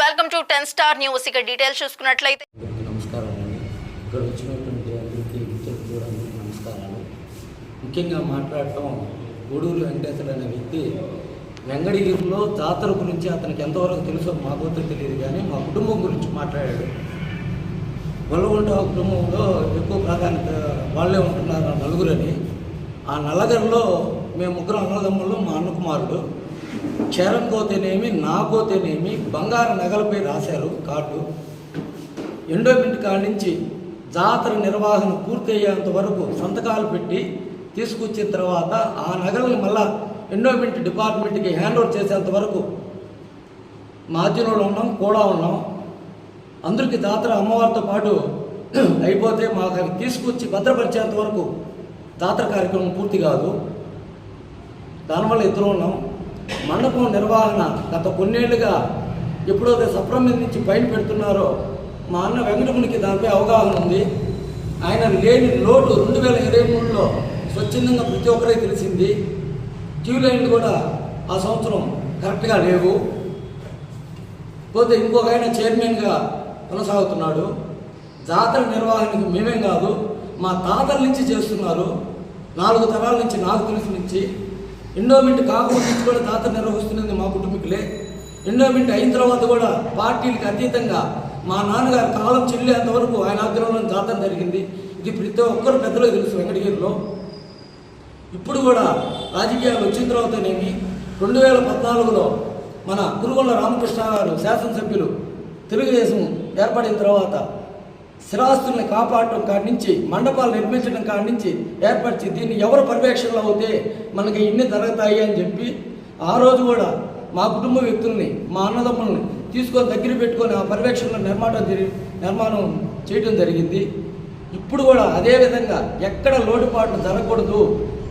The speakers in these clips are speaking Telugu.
Welcome to ten star news. ఇక డీటెయిల్స్ చూసుకున్నట్లయితే నమస్కారం అండి. ఇక్కడ వచ్చినటువంటి అందరికీ మిత్రులకు కూడా నమస్కారాలు. ముఖ్యంగా మాట్లాడటం గూడూరు వెంకటేశ్వర అనే వ్యక్తి వెంగడగిరిలో జాతర గురించి అతనికి ఎంతవరకు తెలుసో మాకైతే తెలియదు కానీ మా కుటుంబం గురించి మాట్లాడాడు. గొల్లగుంట కుటుంబంలో ఎక్కువ ప్రాధాన్యత వాళ్ళే ఉంటున్నారు ఆ నలుగురని. ఆ నలగరిలో మేము ముగ్గురు అన్నదమ్ములు మా అన్న కుమారుడు క్షేరం కోతేనేమి నా కోతేనేమి బంగారు నగలపై రాశారు కార్డు. ఎండోమెంట్ కాడి నుంచి జాతర నిర్వహణ పూర్తయ్యేంత వరకు సంతకాలు పెట్టి తీసుకొచ్చిన తర్వాత ఆ నగలను మళ్ళా ఎండోమెంట్ డిపార్ట్మెంట్కి హ్యాండ్ ఓవర్ చేసేంత వరకు మాధ్యమంలో ఉన్నాం కూడా ఉన్నాం. అందరికీ జాతర అమ్మవారితో పాటు అయిపోతే మాకు అవి తీసుకొచ్చి భద్రపరిచేంత వరకు జాతర కార్యక్రమం పూర్తి కాదు. దానివల్ల ఇద్దరు ఉన్నాం. మండపం నిర్వహణ గత కొన్నేళ్ళుగా ఎప్పుడైతే సప్రం నుంచి బయట పెడుతున్నారో మా అన్న వెంకటమునికి దానిపై అవగాహన ఉంది. ఆయన లేని లోటు రెండు వేల ఇరవై మూడులో స్వచ్ఛందంగా ప్రతి ఒక్కరికి తెలిసింది. క్యూ లైన్లు కూడా ఆ సంవత్సరం కరెక్ట్గా లేవు. పోతే ఇంకొక ఆయన చైర్మన్గా కొనసాగుతున్నాడు. జాతర నిర్వహణకి మేమేం కాదు మా తాతల నుంచి చేస్తున్నారు. నాలుగు తరాల నుంచి నాకు తెలిసి నుంచి ఎండోమెంట్ కాకుండా నుంచి కూడా తాత నిర్వహిస్తున్నది మా కుటుంబీకులే. ఎండోమెంట్ అయిన తర్వాత కూడా పార్టీలకు అతీతంగా మా నాన్నగారు కాలం చెల్లేంతవరకు ఆయన ఆగ్రహంలో జాతర జరిగింది. ఇది ప్రతి ఒక్కరు పెద్దలో తెలుసు వెంకటగిరిలో. ఇప్పుడు కూడా రాజకీయాలు వచ్చిన తర్వాతనేమి రెండు వేల పద్నాలుగులో మన కురుగొండ రామకృష్ణ గారు శాసనసభ్యులు తెలుగుదేశం ఏర్పడిన తర్వాత స్థిరాస్తుల్ని కాపాడటం కాడి నుంచి మండపాలు నిర్మించడం కాడి నుంచి ఏర్పరిచి దీన్ని ఎవరు పర్యవేక్షణలో అవుతే మనకి ఇన్ని జరుగుతాయి అని చెప్పి ఆ రోజు కూడా మా కుటుంబ వ్యక్తుల్ని మా అన్నదమ్ముల్ని తీసుకొని దగ్గర పెట్టుకొని ఆ పర్యవేక్షణలో నిర్మాణం జరిగి నిర్మాణం చేయడం జరిగింది. ఇప్పుడు కూడా అదే విధంగా ఎక్కడ లోటుపాట్లు జరగకూడదు.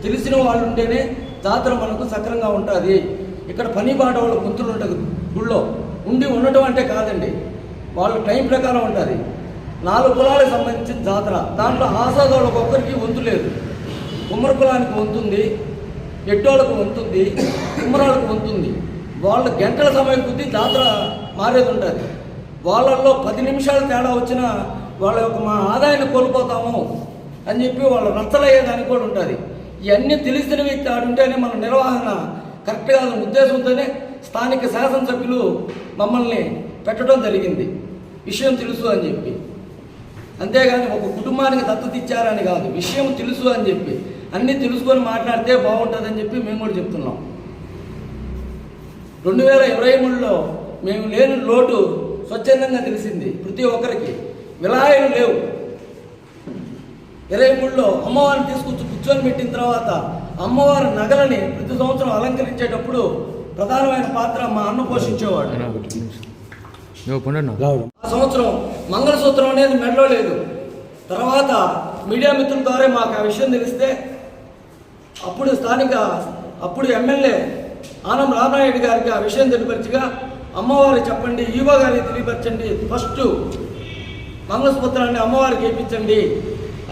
తెలిసిన వాళ్ళు ఉంటేనే జాతర మనకు సక్రంగా ఉంటుంది. ఇక్కడ పని బాట వాళ్ళ గుంతులు ఉంటుంది గుళ్ళో. ఉండి ఉండటం అంటే కాదండి. వాళ్ళ టైం ప్రకారం ఉంటుంది. నాలుగు కులాలకు సంబంధించిన జాతర. దాంట్లో ఆసాదోళ్ళకి ఒక్కరికి వంతు లేదు. కుమ్మర కులానికి వంతుంది ఎట్టోళ్ళకు వంతుంది కుమ్మరాళ్ళకు వంతుంది. వాళ్ళ గంటల సమయం కొద్దీ జాతర మారేది ఉంటుంది. వాళ్ళల్లో పది నిమిషాలు తేడా వచ్చినా వాళ్ళ యొక్క మా ఆదాయాన్ని కోల్పోతాము అని చెప్పి వాళ్ళు నచ్చలయ్యేదానికి కూడా ఉంటుంది. ఇవన్నీ తెలిసినవి వ్యక్తి మన నిర్వహణ కరెక్ట్గా ఉద్దేశంతోనే స్థానిక శాసనసభ్యులు మమ్మల్ని పెట్టడం జరిగింది. విషయం తెలుసు అని చెప్పి. అంతేగాని ఒక కుటుంబానికి దత్తత ఇచ్చారని కాదు. విషయం తెలుసు అని చెప్పి అన్నీ తెలుసుకొని మాట్లాడితే బాగుంటుందని చెప్పి మేము కూడా చెప్తున్నాం. రెండు వేల ఇరవై మూడులో మేము లేని లోటు స్వచ్ఛందంగా తెలిసింది ప్రతి ఒక్కరికి. విలాయలు లేవు. ఇరవై మూడులో అమ్మవారిని తీసుకొచ్చి కూర్చొని పెట్టిన తర్వాత అమ్మవారి నగలని ప్రతి సంవత్సరం అలంకరించేటప్పుడు ప్రధానమైన పాత్ర మా అన్న పోషించేవాడు. ఆ సంవత్సరం మంగళసూత్రం అనేది మెడలో లేదు. తర్వాత మీడియా మిత్రుల ద్వారా మాకు ఆ విషయం తెలిస్తే అప్పుడు స్థానిక అప్పుడు ఎమ్మెల్యే ఆనం రామనాయుడు గారికి ఆ విషయం తెలియపరచగా అమ్మవారు చెప్పండి ఈవో గారికి తెలియపరచండి ఫస్ట్ మంగళసూత్రాన్ని అమ్మవారికి వేయించండి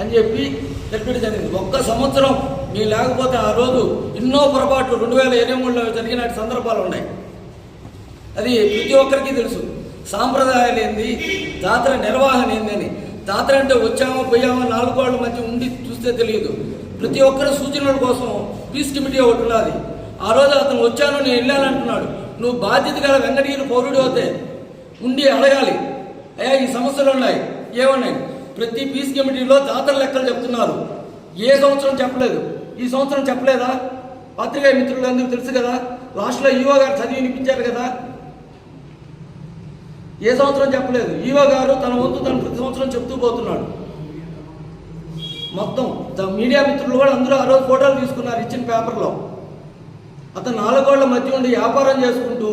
అని చెప్పి చెప్పడం జరిగింది. ఒక్క సంవత్సరం మీ లేకపోతే ఆ రోజు ఎన్నో పొరపాట్లు రెండు వేల ఇరవై మూడులో జరిగిన సందర్భాలు ఉన్నాయి. అది ప్రతి ఒక్కరికి తెలుసు. సాంప్రదాయాలు ఏంది జాతర నిర్వహణ ఏందని జాతర అంటే వచ్చామో పోయామో నాలుగు వాళ్ళ మధ్య ఉండి చూస్తే తెలియదు. ప్రతి ఒక్కరి సూచనల కోసం పీస్ కమిటీ ఒకటి ఉన్నది. ఆ రోజు అతను వచ్చాను నేను వెళ్ళానంటున్నాడు నువ్వు బాధ్యత గల వెంకటగిరి పౌరుడు అయితే ఉండి అడగాలి. అయ్యా ఈ సమస్యలు ఉన్నాయి. ఏమన్నాయి? ప్రతి పీస్ కమిటీలో జాతర లెక్కలు చెప్తున్నారు. ఏ సంవత్సరం చెప్పలేదు? ఈ సంవత్సరం చెప్పలేదా? పత్రికా మిత్రులందరూ తెలుసు కదా? లాస్ట్లో ఈవో గారు చదివి వినిపించారు కదా? ఏ సంవత్సరం చెప్పలేదు. ఈవో గారు తన వంతు తను ప్రతి సంవత్సరం చెప్తూ పోతున్నాడు. మొత్తం ద- మీడియా మిత్రులు కూడా అందరూ ఆ రోజు ఫోటోలు తీసుకున్నారు ఇచ్చిన పేపర్లో. అతను నాలుగోళ్ళ మధ్య ఉండి వ్యాపారం చేసుకుంటూ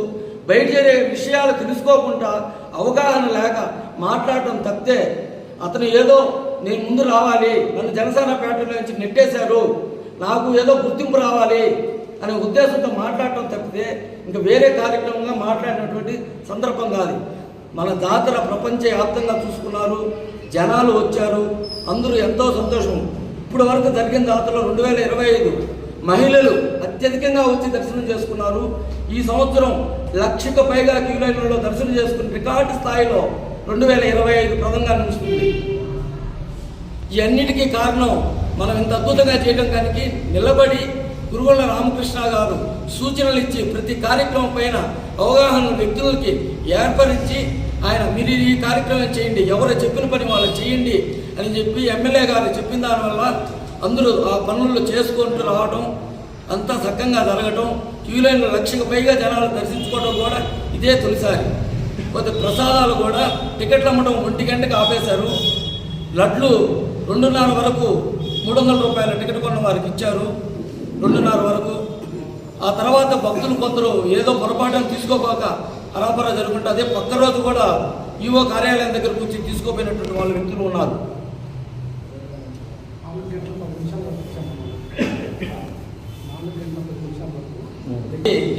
బయట చేరే విషయాలు తెలుసుకోకుండా అవగాహన లేక మాట్లాడటం తప్పితే అతను ఏదో నేను ముందు రావాలి నన్ను జనసేన పార్టీలో నుంచి నెట్టేశారు నాకు ఏదో గుర్తింపు రావాలి అనే ఉద్దేశంతో మాట్లాడటం తప్పితే ఇంకా వేరే కార్యక్రమంగా మాట్లాడినటువంటి సందర్భం కాదు. మన జాతర ప్రపంచవ్యాప్తంగా చూసుకున్నారు. జనాలు వచ్చారు. అందరూ ఎంతో సంతోషం. ఇప్పటి వరకు జరిగిన జాతరలో రెండు వేల ఇరవై ఐదు మహిళలు అత్యధికంగా వచ్చి దర్శనం చేసుకున్నారు. ఈ సంవత్సరం లక్షకు పైగా క్యూ లైన్లలో దర్శనం చేసుకుని రికార్డు స్థాయిలో రెండు వేల ఇరవై ఐదు ప్రదంగా నిలుస్తుంది. ఇవన్నిటికీ కారణం మనం ఇంత అద్భుతంగా చేయడం కానీ నిలబడి గురువుల రామకృష్ణ గారు సూచనలు ఇచ్చి ప్రతి కార్యక్రమం పైన అవగాహన వ్యక్తులకి ఏర్పరిచి ఆయన మీరు ఈ కార్యక్రమం చేయండి ఎవరు చెప్పిన పని వాళ్ళు చేయండి అని చెప్పి ఎమ్మెల్యే గారు చెప్పిన దానివల్ల అందరూ ఆ పనులు చేసుకుంటూ రావడం అంతా చక్కగా జరగటం క్యూ లైన్లో లక్షకు పైగా జనాలు దర్శించుకోవడం కూడా ఇదే తొలిసారి. కొద్ది ప్రసాదాలు కూడా టికెట్లు అమ్మడం ఒంటి గంటకు ఆపేశారు. లడ్లు రెండున్నర వరకు మూడు వందల రూపాయల టికెట్ కొన్న వారికి ఇచ్చారు. రెండున్నర వరకు. ఆ తర్వాత భక్తులు కొందరు ఏదో పొరపాటును తీసుకోపోక హరాపరా జరుగుంటే అదే పక్క రోజు కూడా ఈవో కార్యాలయం దగ్గరకు వచ్చి తీసుకోపోయినటువంటి వాళ్ళ వ్యక్తులు ఉన్నారు.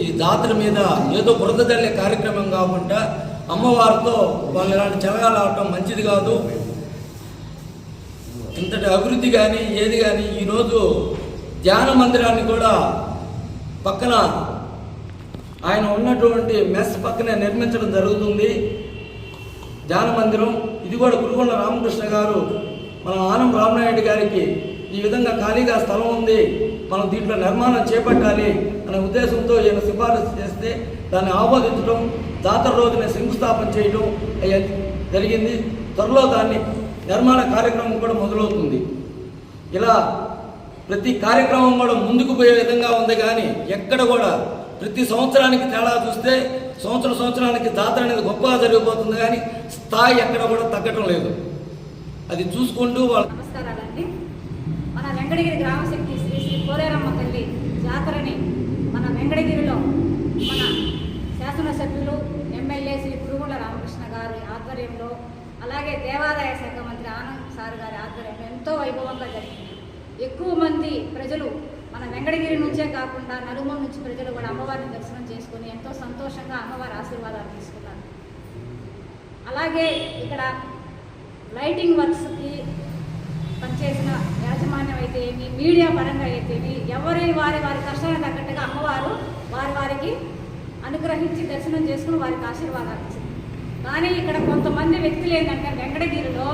ఈ జాతర మీద ఏదో బురద తల్లే కార్యక్రమం కాకుండా అమ్మవారితో వాళ్ళు ఇలాంటి చెలగాలు ఆడటం మంచిది కాదు. ఇంతటి అభివృద్ధి కానీ ఏది కానీ ఈరోజు ధ్యాన మందిరాన్ని కూడా పక్కన ఆయన ఉన్నటువంటి మెస్ పక్కనే నిర్మించడం జరుగుతుంది. ధ్యాన మందిరం ఇది కూడా గురుగొండ రామకృష్ణ గారు మన ఆనం రామనాయుడు గారికి ఈ విధంగా ఖాళీగా స్థలం ఉంది. మనం దీంట్లో నిర్మాణం చేపట్టాలి అనే ఉద్దేశంతో ఈయన సిఫారసు చేస్తే దాన్ని ఆమోదించడం జాతర రోజున శంకుస్థాపన చేయడం అయ్యి జరిగింది. త్వరలో దాన్ని నిర్మాణ కార్యక్రమం కూడా మొదలవుతుంది. ఇలా ప్రతి కార్యక్రమం కూడా ముందుకు పోయే విధంగా ఉంది కానీ ఎక్కడ కూడా ప్రతి సంవత్సరానికి తేడా చూస్తే సంవత్సరం సంవత్సరానికి జాతర అనేది గొప్పగా జరిగిపోతుంది కానీ స్థాయి ఎక్కడ కూడా తగ్గటం లేదు. అది చూసుకుంటూ వాళ్ళు నమస్కారాలండి. మన వెంకటగిరి గ్రామశక్తి శ్రీ శ్రీ కోలేరమ్మ తల్లి జాతరని మన వెంకటగిరిలో మన శాసనసభ్యులు ఎమ్మెల్యే శ్రీ పురుగుల రామకృష్ణ గారి ఆధ్వర్యంలో అలాగే దేవాదాయ శాఖ మంత్రి ఆనంద్ సార్ గారి ఆధ్వర్యంలో ఎంతో వైభవంగా జరిగింది. ఎక్కువ మంది ప్రజలు మన వెంకటగిరి నుంచే కాకుండా నలుమూల నుంచి ప్రజలు కూడా అమ్మవారిని దర్శనం చేసుకుని ఎంతో సంతోషంగా అమ్మవారి ఆశీర్వాదాలు తీసుకున్నారు. అలాగే ఇక్కడ లైటింగ్ వర్క్స్కి పనిచేసిన యాజమాన్యం అయితే ఏమి మీడియా పరంగా అయితేమి ఎవరి వారి వారి కష్టానికి తగ్గట్టుగా అమ్మవారు వారి వారికి అనుగ్రహించి దర్శనం చేసుకుని వారికి ఆశీర్వాదాలు ఇచ్చింది. కానీ ఇక్కడ కొంతమంది వ్యక్తులు ఏంటంటే వెంకటగిరిలో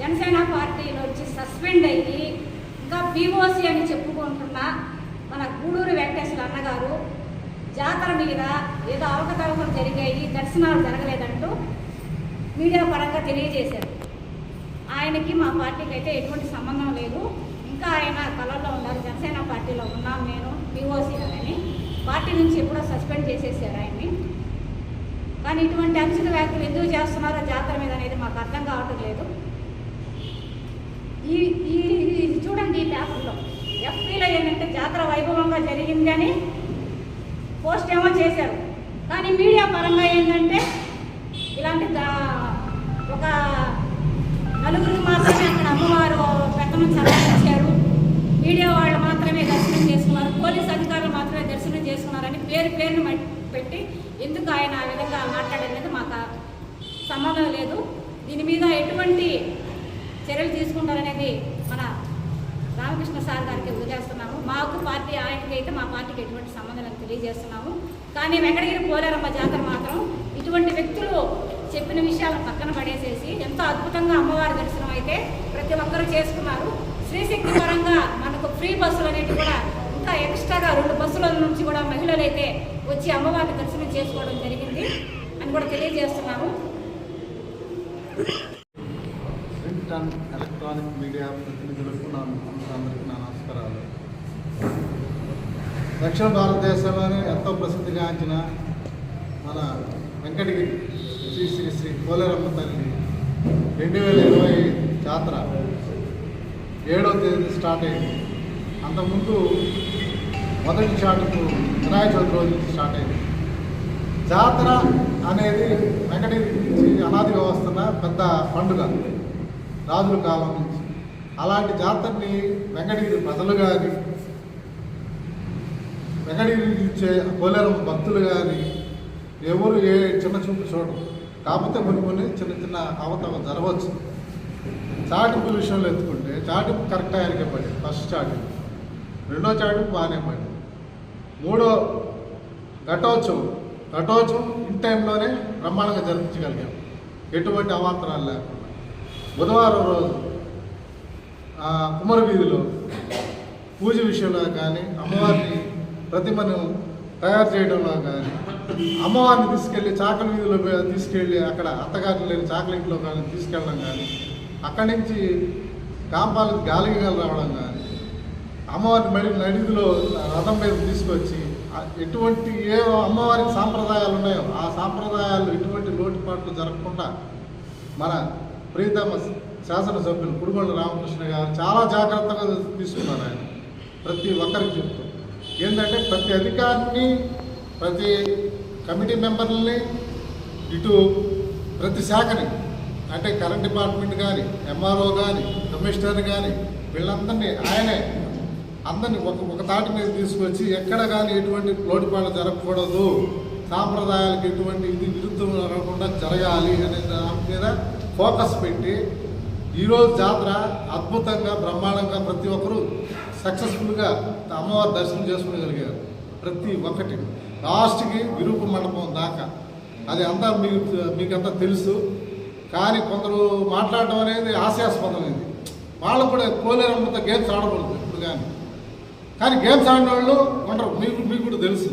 జనసేన పార్టీలో వచ్చి సస్పెండ్ అయ్యి ఇంకా పీఓసి అని చెప్పుకుంటున్న మన గూడూరు వెంకటేశ్వర అన్నగారు జాతర మీద ఏదో అవకతవకలు జరిగాయి దర్శనాలు జరగలేదంటూ మీడియా పరంగా తెలియజేశారు. ఆయనకి మా పార్టీకి అయితే ఎటువంటి సంబంధం లేదు. ఇంకా ఆయన కళల్లో ఉన్నారు జనసేన పార్టీలో ఉన్నాం నేను పీఓసీ అని. పార్టీ నుంచి ఎప్పుడో సస్పెండ్ చేసేసారు ఆయన్ని. కానీ ఇటువంటి అనుచిత వ్యాఖ్యలు ఎందుకు చేస్తున్నారో జాతర మీద అనేది మాకు అర్థం కావటం లేదు. ఈ ఈ ఇది చూడండి ఈ పేపర్లో. ఎఫ్పీలో ఏంటంటే జాతర వైభవంగా జరిగింది అని పోస్ట్ ఏమో చేశారు. కానీ మీడియా పరంగా ఏంటంటే ఇలాంటి ఒక నలుగురికి మాత్రమే అక్కడ అమ్మవారు పెట్టమని సలహా ఇచ్చారు మీడియా వాళ్ళు మాత్రమే దర్శనం చేసుకున్నారు. పోలీస్ అధికారులు మాత్రమే దర్శనం చేసుకున్నారని పేరు పేరును పెట్టి ఎందుకు ఆయన ఆ విధంగా మాట్లాడేది మాకు సంబంధం లేదు. దీని మీద ఎటువంటి చర్యలు తీసుకుంటారనేది మన రామకృష్ణ సార్ గారికి వదిలేస్తున్నాము మాకు పార్టీ ఆయనకి అయితే మా పార్టీకి ఎటువంటి సంబంధం తెలియజేస్తున్నాము. కానీ వెంకటగిరి పోలేరమ్మ జాతర మాత్రం ఇటువంటి వ్యక్తులు చెప్పిన విషయాలను పక్కన పడేసేసి ఎంతో అద్భుతంగా అమ్మవారి దర్శనం అయితే ప్రతి ఒక్కరూ చేసుకున్నారు. శ్రీశక్తి పరంగా మనకు ఫ్రీ బస్సులు అనేవి కూడా ఇంకా ఎక్స్ట్రాగా రెండు బస్సుల నుంచి కూడా మహిళలు అయితే వచ్చి అమ్మవారిని దర్శనం చేసుకోవడం జరిగింది అని కూడా తెలియజేస్తున్నాము. ప్రింట్ ఎలక్ట్రానిక్ మీడియా ప్రతినిధులకు నా అందరికీ నా నమస్కారాలు. దక్షిణ భారతదేశంలోనే ఎంతో ప్రసిద్ధిగాంచిన మన వెంకటగిరి శ్రీ శ్రీ శ్రీ కోలేరమ్మ తల్లి రెండు వేల ఇరవై జాతర ఏడవ తేదీ స్టార్ట్ అయింది. అంతకుముందు మొదటి చాటుకు వినాయక చవితి రోజు నుంచి స్టార్ట్ అయింది. జాతర అనేది వెంకటగిరి నుంచి అనాదిగా వస్తున్న పెద్ద పండుగ. రాజుల కాలం నుంచి అలాంటి జాతరని వెంకటగిరి ప్రజలు కానీ వెంకటగిరి ఇచ్చే కోలేరం భక్తులు కానీ ఎవరు ఏ చిన్న చూపు చూడరు. కాకపోతే కొన్ని కొన్ని చిన్న చిన్న అవతవ జరగవచ్చు. చాటింపు విషయంలో ఎత్తుకుంటే చాటింపు కరెక్ట్ ఆయనకే పడి ఫస్ట్ చాటింపు. రెండో చాటింపు బాగానే పడి మూడో ఘటోత్సవం. ఘటోత్సవం ఇన్ టైంలోనే బ్రహ్మాండంగా జరిపించగలిగాం. ఎటువంటి అవాంతరాలు లేకుండా. బుధవారం రోజు కుమర వీధిలో పూజ విషయంలో కానీ అమ్మవారిని ప్రతిమను తయారు చేయడంలో కానీ అమ్మవారిని తీసుకెళ్ళి చాకల వీధిలో తీసుకెళ్ళి అక్కడ అత్తగారు లేని చాకలి ఇంట్లో కానీ తీసుకెళ్ళడం కానీ అక్కడి నుంచి కాంపాలకు గాలిగలు రావడం కానీ అమ్మవారిని మడి నడిదిలో రథం మీద తీసుకొచ్చి ఎటువంటి ఏ అమ్మవారికి సాంప్రదాయాలు ఉన్నాయో ఆ సాంప్రదాయాలు ఎటువంటి లోటుపాట్లు జరగకుండా మన ప్రీతమ శాసనసభ్యులు కుడుగొండ రామకృష్ణ గారు చాలా జాగ్రత్తగా తీసుకున్నారు ఆయన. ప్రతి ఒక్కరికి చెప్తూ. ఏంటంటే ప్రతి అధికారిని ప్రతి కమిటీ మెంబర్లని ఇటు ప్రతి శాఖని అంటే కరెంట్ డిపార్ట్మెంట్ కానీ ఎంఆర్ఓ కానీ కమిషనర్ కానీ వీళ్ళందరినీ ఆయనే అందరినీ ఒక ఒక తాటి మీద తీసుకొచ్చి ఎక్కడ కానీ ఎటువంటి లోటుపాట్లు జరగకూడదు. సాంప్రదాయాలకు ఎటువంటి ఇది విరుద్ధం జరగకుండా జరగాలి అనే దాని మీద ఫోకస్ పెట్టి ఈరోజు జాతర అద్భుతంగా బ్రహ్మాండంగా ప్రతి ఒక్కరూ సక్సెస్ఫుల్గా అమ్మవారి దర్శనం చేసుకోగలిగారు ప్రతి ఒక్కటి. లాస్ట్కి విరూప మండపం దాకా. అది అంతా మీకు మీకంతా తెలుసు. కానీ కొందరు మాట్లాడడం అనేది హాస్యాస్పదమైంది వాళ్ళు కూడా కోలేరమ్మతో గేమ్స్ ఆడకూడదు ఇప్పుడు కానీ. కానీ గేమ్స్ ఆడిన వాళ్ళు ఉండరు. మీకు మీకు కూడా తెలుసు.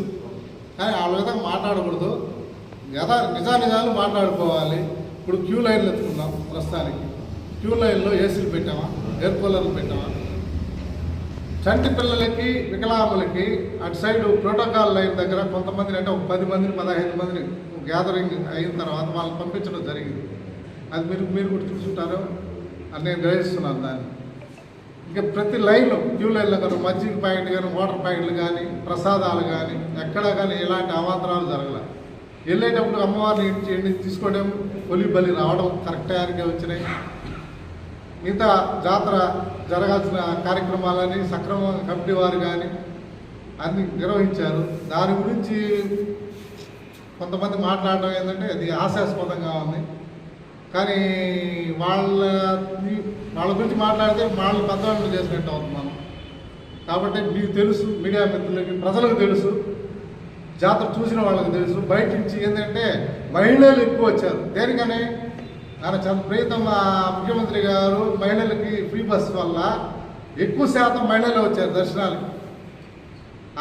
కానీ వాళ్ళ విధంగా మాట్లాడకూడదు. యథా నిజానిజాలు మాట్లాడుకోవాలి. ఇప్పుడు క్యూ లైన్లు ఎత్తుకుందాం ప్రస్తుతానికి. క్యూ లైన్లో ఏసీలు పెట్టామా? ఎయిర్ కూలర్లు పెట్టామా? చంటి పిల్లలకి వికలాంగులకి అటు సైడ్ ప్రోటోకాల్ లైన్ దగ్గర కొంతమందిని అంటే ఒక పది మందిని పదహైదు మందిని గ్యాదరింగ్ అయిన తర్వాత వాళ్ళని పంపించడం జరిగింది. అది మీరు మీరు కూడా చూసుంటారు. అని నేను గ్రహిస్తున్నాను దాన్ని. ఇంకా ప్రతి లైన్లో క్యూ లైన్లో కానీ మజ్జిగ ప్యాకెట్ కానీ వాటర్ ప్యాకెట్లు కానీ ప్రసాదాలు కానీ ఎక్కడా కానీ ఎలాంటి అవాంతరాలు జరగలేదు. వెళ్ళేటప్పుడు అమ్మవారిని ఇంటి తీసుకోవడం కొలి బలి రావడం కరెక్ట్ టైంకే వచ్చినాయి. మిగతా జాతర జరగాల్సిన కార్యక్రమాలని సక్రమ కమిటీ వారు కానీ అన్ని నిర్వహించారు. దాని గురించి కొంతమంది మాట్లాడడం ఏంటంటే అది హాస్యాస్పదంగా ఉంది. కానీ వాళ్ళ వాళ్ళ గురించి మాట్లాడితే వాళ్ళని పెద్దవాళ్ళు చేసినట్టు అవుతుంది మనం కాబట్టి మీకు తెలుసు మీడియా మిత్రులకి ప్రజలకు తెలుసు. జాతర చూసిన వాళ్ళకి తెలుసు. బయట నుంచి ఏంటంటే మహిళలు ఎక్కువ వచ్చారు. దేనికని? ఆయన చంద్ర ప్రీతం ముఖ్యమంత్రి గారు మహిళలకి ఫ్రీ బస్ వల్ల ఎక్కువ శాతం మహిళలు వచ్చారు దర్శనాలకి.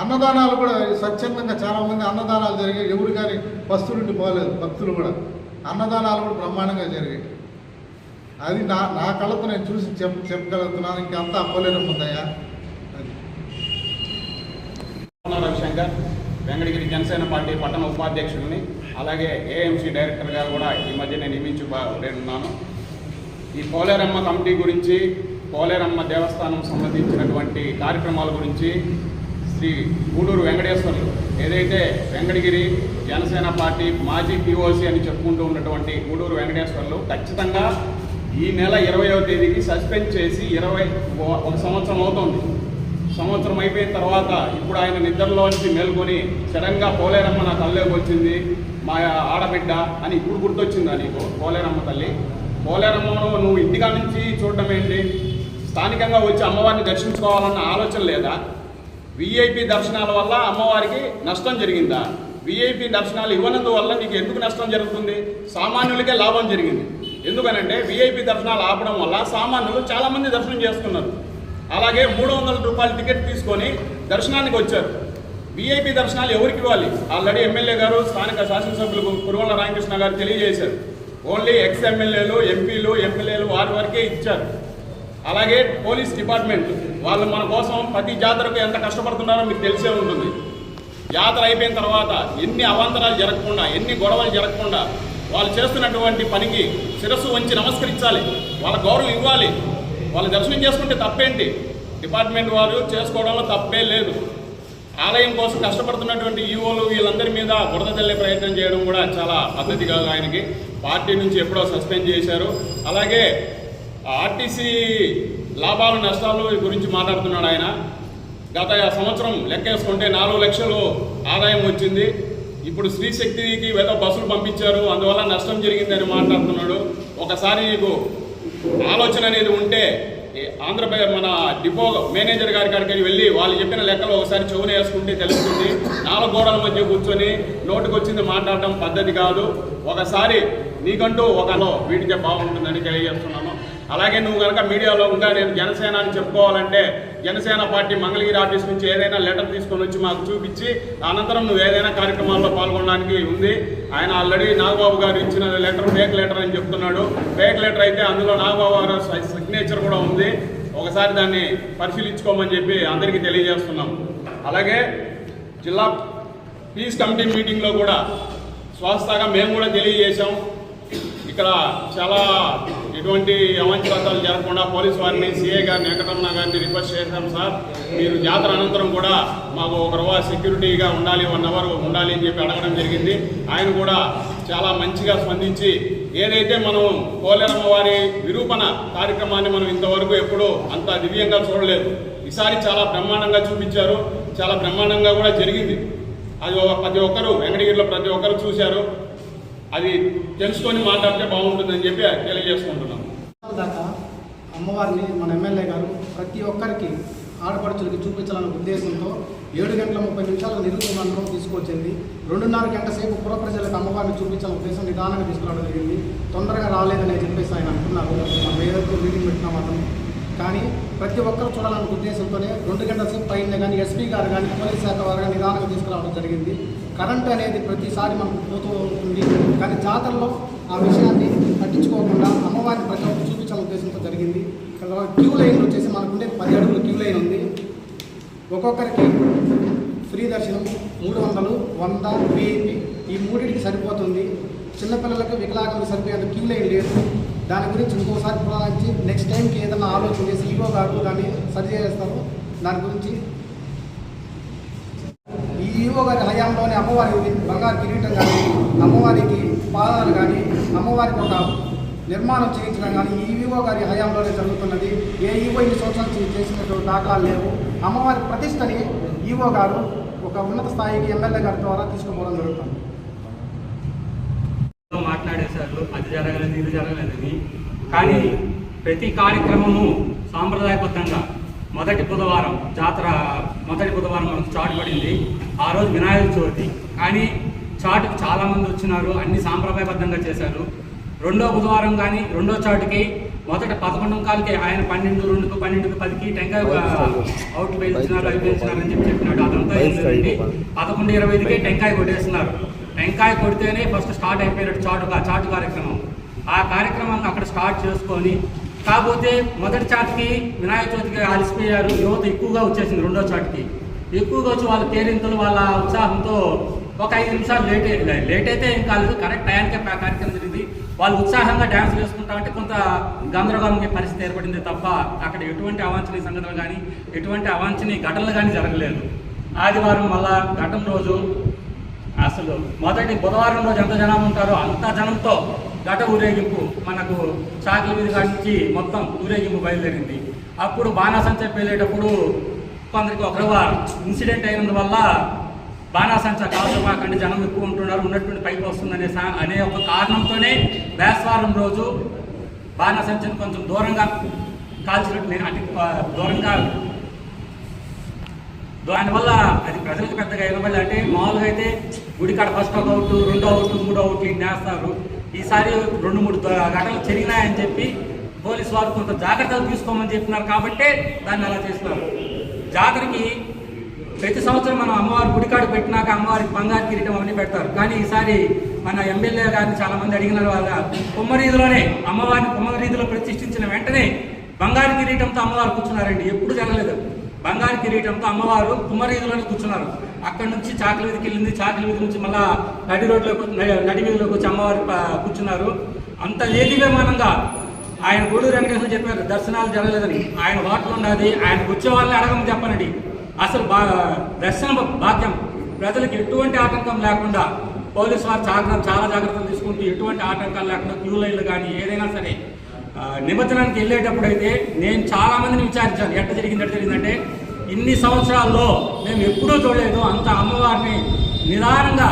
అన్నదానాలు కూడా స్వచ్ఛందంగా చాలా మంది అన్నదానాలు జరిగాయి. ఎవరు కానీ పస్తులుండి పోలేదు భక్తులు కూడా. అన్నదానాలు కూడా బ్రహ్మాండంగా జరిగాయి. అది నా నా కళ్ళతో నేను చూసి చెప్ చెప్పగలుగుతున్నాను. ఇంకంతా అవ్వలేను ముందయ్యా అది. విషయంగా వెంకటగిరి జనసేన పార్టీ పట్టణ ఉపాధ్యక్షుడిని అలాగే ఏఎంసీ డైరెక్టర్గా కూడా ఈ మధ్య నేను నియమించబడున్నాను ఈ పోలేరమ్మ కమిటీ గురించి పోలేరమ్మ దేవస్థానం సంబంధించినటువంటి కార్యక్రమాల గురించి శ్రీ గూడూరు వెంకటేశ్వర్లు ఏదైతే వెంకటగిరి జనసేన పార్టీ మాజీ పిఓసి అని చెప్పుకుంటూ ఉన్నటువంటి గూడూరు వెంకటేశ్వర్లు ఖచ్చితంగా ఈ నెల ఇరవయో తేదీకి సస్పెండ్ చేసి ఇరవై ఒక సంవత్సరం అవుతుంది. సంవత్సరం అయిపోయిన తర్వాత ఇప్పుడు ఆయన నిద్రలోంచి మేల్కొని సడన్గా పోలేరమ్మ నా తల్లిలోకి వచ్చింది మా ఆడబిడ్డ అని ఇప్పుడు గుర్తొచ్చిందా నీకు? పోలేరమ్మ తల్లి. పోలేరమ్మను నువ్వు ఇంటికా నుంచి చూడటం ఏంటి? స్థానికంగా వచ్చి అమ్మవారిని దర్శించుకోవాలన్న ఆలోచన లేదా? విఐపి దర్శనాల వల్ల అమ్మవారికి నష్టం జరిగిందా? విఐపి దర్శనాలు ఇవ్వనందువల్ల నీకు ఎందుకు నష్టం జరుగుతుంది? సామాన్యులకే లాభం జరిగింది. ఎందుకనంటే విఐపి దర్శనాలు ఆపడం వల్ల సామాన్యులు చాలామంది దర్శనం చేసుకున్నారు. అలాగే మూడు వందల రూపాయల టికెట్ తీసుకొని దర్శనానికి వచ్చారు. విఐపి దర్శనాలు ఎవరికి ఇవ్వాలి? ఆల్రెడీ ఎమ్మెల్యే గారు స్థానిక శాసనసభ్యులు కురువల రామకృష్ణ గారు తెలియజేశారు. ఓన్లీ ఎక్స్ ఎమ్మెల్యేలు ఎంపీలు ఎమ్మెల్యేలు వారి వరకే ఇచ్చారు. అలాగే పోలీస్ డిపార్ట్మెంట్ వాళ్ళు మన కోసం ప్రతి జాతరకు ఎంత కష్టపడుతున్నారో మీకు తెలిసే ఉంటుంది. జాతర అయిపోయిన తర్వాత ఎన్ని అవాంతరాలు జరగకుండా ఎన్ని గొడవలు జరగకుండా వాళ్ళు చేస్తున్నటువంటి పనికి శిరస్సు వంచి నమస్కరించాలి. వాళ్ళ గౌరవం ఇవ్వాలి. వాళ్ళు దర్శనం చేసుకుంటే తప్పేంటి? డిపార్ట్మెంట్ వారు చేసుకోవడంలో తప్పే లేదు. ఆలయం కోసం కష్టపడుతున్నటువంటి ఈవోలు వీళ్ళందరి మీద బురద తల్లే ప్రయత్నం చేయడం కూడా చాలా పద్ధతి కాదు ఆయనకి. పార్టీ నుంచి ఎప్పుడో సస్పెండ్ చేశారు. అలాగే ఆర్టీసీ లాభాలు నష్టాలు గురించి మాట్లాడుతున్నాడు ఆయన. గత సంవత్సరం లెక్కేసుకుంటే నాలుగు లక్షలు ఆదాయం వచ్చింది. ఇప్పుడు స్త్రీ శక్తికి ఏదో బస్సులు పంపించారు. అందువల్ల నష్టం జరిగిందని మాట్లాడుతున్నాడు. ఒకసారి నీకు ఆలోచన అనేది ఉంటే ఆంధ్రప్రదేశ్ మన డిపో మేనేజర్ గారి కాడికి వెళ్ళి వాళ్ళు చెప్పిన లెక్కలు ఒకసారి చెవున వేసుకుంటే తెలుస్తుంది. నాలుగు గోడల మధ్య కూర్చొని నోటుకు వచ్చింది మాట్లాడటం పద్ధతి కాదు. ఒకసారి నీకంటూ ఒకలో వీటికే బాగుంటుందని తెలియజేస్తున్నాను. అలాగే నువ్వు కనుక మీడియాలో ఇంకా నేను జనసేన అని చెప్పుకోవాలంటే జనసేన పార్టీ మంగళగిరి ఆఫీస్ నుంచి ఏదైనా లెటర్ తీసుకొని వచ్చి మాకు చూపించి అనంతరం నువ్వు ఏదైనా కార్యక్రమాల్లో పాల్గొనడానికి ఉంది. ఆయన ఆల్రెడీ నాగబాబు గారు ఇచ్చిన లెటర్ ఫేక్ లెటర్ అని చెప్తున్నాడు. ఫేక్ లెటర్ అయితే అందులో నాగబాబు గారు సిగ్నేచర్ కూడా ఉంది. ఒకసారి దాన్ని పరిశీలించుకోమని చెప్పి అందరికీ తెలియజేస్తున్నాం. అలాగే జిల్లా పీస్ కమిటీ మీటింగ్లో కూడా స్వస్థగా మేము కూడా తెలియజేశాం. ఇక్కడ చాలా ఎటువంటి అవాంఛితాలు జరగకుండా పోలీస్ వారిని సీఏ గారిని వెంకటరమణ గారిని రిక్వెస్ట్ చేశాం సార్. మీరు జాతర అనంతరం కూడా మాకు ఒక రవ్వ సెక్యూరిటీగా ఉండాలి వన్ అవర్ ఉండాలి అని చెప్పి అడగడం జరిగింది. ఆయన కూడా చాలా మంచిగా స్పందించి ఏదైతే మనం పోలేరమ్మ వారి విరూపణ కార్యక్రమాన్ని మనం ఇంతవరకు ఎప్పుడూ అంత దివ్యంగా చూడలేదు. ఈసారి చాలా బ్రహ్మాండంగా చూపించారు. చాలా బ్రహ్మాండంగా కూడా జరిగింది. అది ప్రతి ఒక్కరు వెంకటగిరిలో ప్రతి ఒక్కరు చూశారు. అది తెలుసుకొని మాట్లాడితే బాగుంటుందని చెప్పి తెలియజేసుకుంటున్నాం. దాకా అమ్మవారిని మన ఎమ్మెల్యే గారు ప్రతి ఒక్కరికి ఆడపడుచులకి చూపించాలనే ఉద్దేశంతో ఏడు గంటల ముప్పై నిమిషాల నిరుపమండలం తీసుకొచ్చింది. రెండున్నర గంట సేపు పుర ప్రజలకు అమ్మవారిని చూపించాలనే ఉద్దేశం నిదానంగా తీసుకురావడం జరిగింది. తొందరగా రాలేదని చెప్పేసి ఆయన అంటున్నారు. మనం ఏదైతే మీటింగ్ పెట్టినా మాత్రం. కానీ ప్రతి ఒక్కరు చూడాలనే ఉద్దేశంతోనే రెండు గంటల సేపు పైన కానీ ఎస్పీ గారు కానీ పోలీస్ శాఖ వారు కానీ నిదానంగా తీసుకురావడం జరిగింది. కరెంట్ అనేది ప్రతిసారి మనకు పోతూ ఉంటుంది. కానీ జాతరలో ఆ విషయాన్ని పట్టించుకోకుండా అమ్మవారిని ప్రతి ఒక్కరు చూపించాలనే ఉద్దేశంతో జరిగింది. తర్వాత క్యూ లైన్ వచ్చేసి మనకుండే పది అడుగులు క్యూ లైన్ ఉంది. ఒక్కొక్కరికి ఫ్రీ దర్శనం మూడు వందలు వంద వెయ్యి ఈ మూడింటికి సరిపోతుంది. చిన్నపిల్లలకు వికలాంగులకు సరిపోయేంత క్యూ లైన్ లేదు. దాని గురించి ఇంకోసారి పురాణించి నెక్స్ట్ టైంకి ఏదైనా ఆలోచన చేసి ఈగో గారు దాన్ని సరి చేస్తారు. దాని గురించి ఈవో గారి హయాంలోనే అమ్మవారికి బంగారు కిరీటం కానీ అమ్మవారికి పాదాలు కానీ అమ్మవారికి ఒక నిర్మాణం చేయించడం కానీ ఈ ఈవో గారి హయాంలోనే జరుగుతున్నది. ఏ ఈవో ఇన్ని సంవత్సరాలు చేసినటువంటి దాఖలాలు లేవు. అమ్మవారి ప్రతిష్టని ఈవో గారు ఒక ఉన్నత స్థాయికి ఎమ్మెల్యే గారి ద్వారా తీసుకుపోవడం జరుగుతుంది. మాట్లాడేశారు అది జరగలేదు ఇది జరగలేదని కానీ ప్రతి కార్యక్రమము సాంప్రదాయబద్ధంగా మొదటి బుధవారం జాతర మొదటి బుధవారం మనకు చాటు పడింది. ఆ రోజు వినాయక చవితి. కానీ చాటుకు చాలా మంది వచ్చినారు అన్ని సాంప్రదాయబద్ధంగా చేశారు. రెండో బుధవారం కానీ రెండో చాటుకి మొదట పదకొండు కాలకి ఆయన పన్నెండు రెండుకు పన్నెండుకు పదికి టెంకాయ అవుట్ పేల్చినారు అవి పేల్చినారు అని చెప్పి చెప్పినాడు. అదంతా ఏం లేదండి. పదకొండు ఇరవై ఐదుకే టెంకాయ కొట్టేస్తున్నారు. టెంకాయ కొడితేనే ఫస్ట్ స్టార్ట్ అయిపోయినట్టు చాటు చాటు కార్యక్రమం. ఆ కార్యక్రమాన్ని అక్కడ స్టార్ట్ చేసుకొని కాకపోతే మొదటి చాటుకి వినాయక చవితికి అలసిపోయారు. యువత ఎక్కువగా వచ్చేసింది రెండో చాటుకి. ఎక్కువగా వచ్చి వాళ్ళ పేరెంతులు వాళ్ళ ఉత్సాహంతో ఒక ఐదు నిమిషాలు లేట్ లేట్ అయితే ఏం కాలేదు. కరెక్ట్ టైంకే కార్యక్రమం జరిగింది. వాళ్ళు ఉత్సాహంగా డ్యాన్స్ వేసుకుంటామంటే కొంత గందరగోళంగా పరిస్థితి ఏర్పడింది తప్ప అక్కడ ఎటువంటి అవాంఛనీయ సంఘటనలు కానీ ఎటువంటి అవాంఛనీయ ఘటనలు కానీ జరగలేదు. ఆదివారం మళ్ళా ఘటన రోజు. అసలు మొదటి బుధవారం రోజు ఎంత జనం ఉంటారో అంత జనంతో ఘట ఊరేగింపు. మనకు చాకలి మీద కాడి నుంచి మొత్తం ఊరేగింపు బయలుదేరింది అప్పుడు బాణాసంచ వెళ్ళేటప్పుడు కొందరికి ఒకరవ ఇన్సిడెంట్ అయినందువల్ల బాణాసంచ కాల్చమాకండి జనం ఎక్కువ ఉంటున్నారు ఉన్నటువంటి పైకి వస్తుందనే సా అనే ఒక కారణంతోనే వేసవారం రోజు బాణాసంచను కొంచెం దూరంగా కాల్చినట్టు నేను అంటే దూరంగా దానివల్ల అది ప్రజలకు పెద్దగా ఇవ్వాలి అంటే మామూలుగా అయితే గుడికాడ ఫస్ట్ ఒక అవుట్ రెండో అవుట్ మూడో అవుట్ నేస్తారు. ఈసారి రెండు మూడు ఘటనలు జరిగినాయని చెప్పి పోలీసు వారు కొంత జాగ్రత్తలు తీసుకోమని చెప్పినారు కాబట్టే దాన్ని అలా చేస్తున్నారు. జాతరకి ప్రతి సంవత్సరం మనం అమ్మవారి గుడికాడు పెట్టినాక అమ్మవారికి బంగారు కిరీటం అవన్నీ పెడతారు. కానీ ఈసారి మన ఎమ్మెల్యే గారిని చాలామంది అడిగినారు వాళ్ళ కుమ్మరీధిలోనే అమ్మవారిని కుమ్మరీధిలో ప్రతిష్ఠించిన వెంటనే బంగారు కిరీటంతో అమ్మవారు కూర్చున్నారండి. ఎప్పుడు జరగలేదు. బంగారు కిరీటంతో అమ్మవారు కుమ్మరీధిలోనే కూర్చున్నారు. అక్కడ నుంచి చాకలి వీధికి వెళ్ళింది. చాకలి వీధి నుంచి మళ్ళా నడి రోడ్లోకి నడి- వీధిలోకి వచ్చి అమ్మవారి కూర్చున్నారు. అంత ఏదివేమానంగా ఆయన గూడూరు వెంకటేశ్వర చెప్పారు దర్శనాలు జరగలేదని. ఆయన వాటిలో ఉన్నది. ఆయనకు వచ్చే వాళ్ళని అడగమని చెప్పనండి. అసలు బా దర్శన భాగ్యం. ప్రజలకు ఎటువంటి ఆటంకం లేకుండా పోలీసు వారు చాలా చాలా జాగ్రత్తలు తీసుకుంటూ ఎటువంటి ఆటంకాలు లేకుండా క్యూ లైన్లు కానీ ఏదైనా సరే నిమజ్జనానికి వెళ్ళేటప్పుడు అయితే నేను చాలా మందిని విచారించాను. ఎట్ట జరిగింది ఎట్ట జరిగిందంటే ఇన్ని సంవత్సరాల్లో మేము ఎప్పుడూ చూడలేదు. అంత అమ్మవారిని నిదానంగా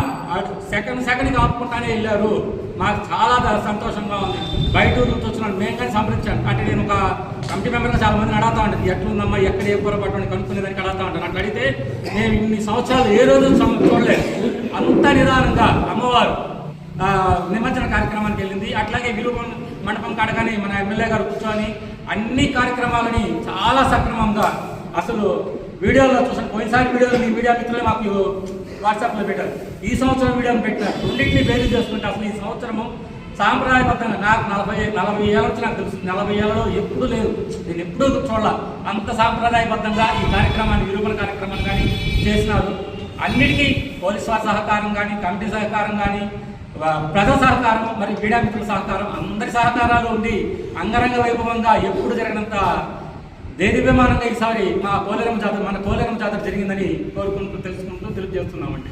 సెకండ్ సెకండ్కి ఆపుకుంటానే వెళ్ళారు. మాకు చాలా సంతోషంగా ఉంది. బయట ఊరు మేము కానీ సంప్రదించాను అంటే నేను ఒక కమిటీ మెంబర్గా చాలా మందిని అడుగుతా ఉంటాను ఎట్లుందమ్మా? ఎక్కడ ఏ కూర పట్టుకుని కనుక్కునేదానికి అడుగుతా ఉంటాను అట్లా అడిగితే నేను ఇన్ని సంవత్సరాలు ఏ రోజు చూడలేదు. అంత నిదానంగా అమ్మవారు నిమజ్జన కార్యక్రమానికి వెళ్ళింది. అట్లాగే విలువ మండపం కాడగానే మన ఎమ్మెల్యే గారు కూర్చొని అన్ని కార్యక్రమాలని చాలా సక్రమంగా అసలు వీడియోలో చూసాను పోయినసారి వీడియోలు మీ మీడియా మిత్రులే మాకు వాట్సాప్లో పెట్టారు. ఈ సంవత్సరం వీడియో పెట్టారు రెండింటిని బేరీ చేసుకుంటే అసలు ఈ సంవత్సరము సాంప్రదాయబద్ధంగా నాకు నలభై నలభై ఏళ్ళ నుంచి నాకు తెలుసు. నలభై ఏళ్ళలో ఎప్పుడూ లేదు. నేను ఎప్పుడూ చూడాల. అంత సాంప్రదాయబద్ధంగా ఈ కార్యక్రమాన్ని నిరూపణ కార్యక్రమాన్ని కానీ చేసినారు. అన్నిటికీ పోలీస్ వారి సహకారం కానీ కమిటీ సహకారం కానీ ప్రజా సహకారం మరి మీడియా మిత్రుల సహకారం అందరి సహకారాలు ఉండి అంగరంగ వైభవంగా ఎప్పుడు జరిగినంత దేదీప్యమానంగా ఈసారి మా కోలేరమ్మ జాతర మన కోలేరమ్మ జాతర జరిగిందని కోరుకుంటూ తెలుసుకుంటూ తెలియజేస్తున్నామండి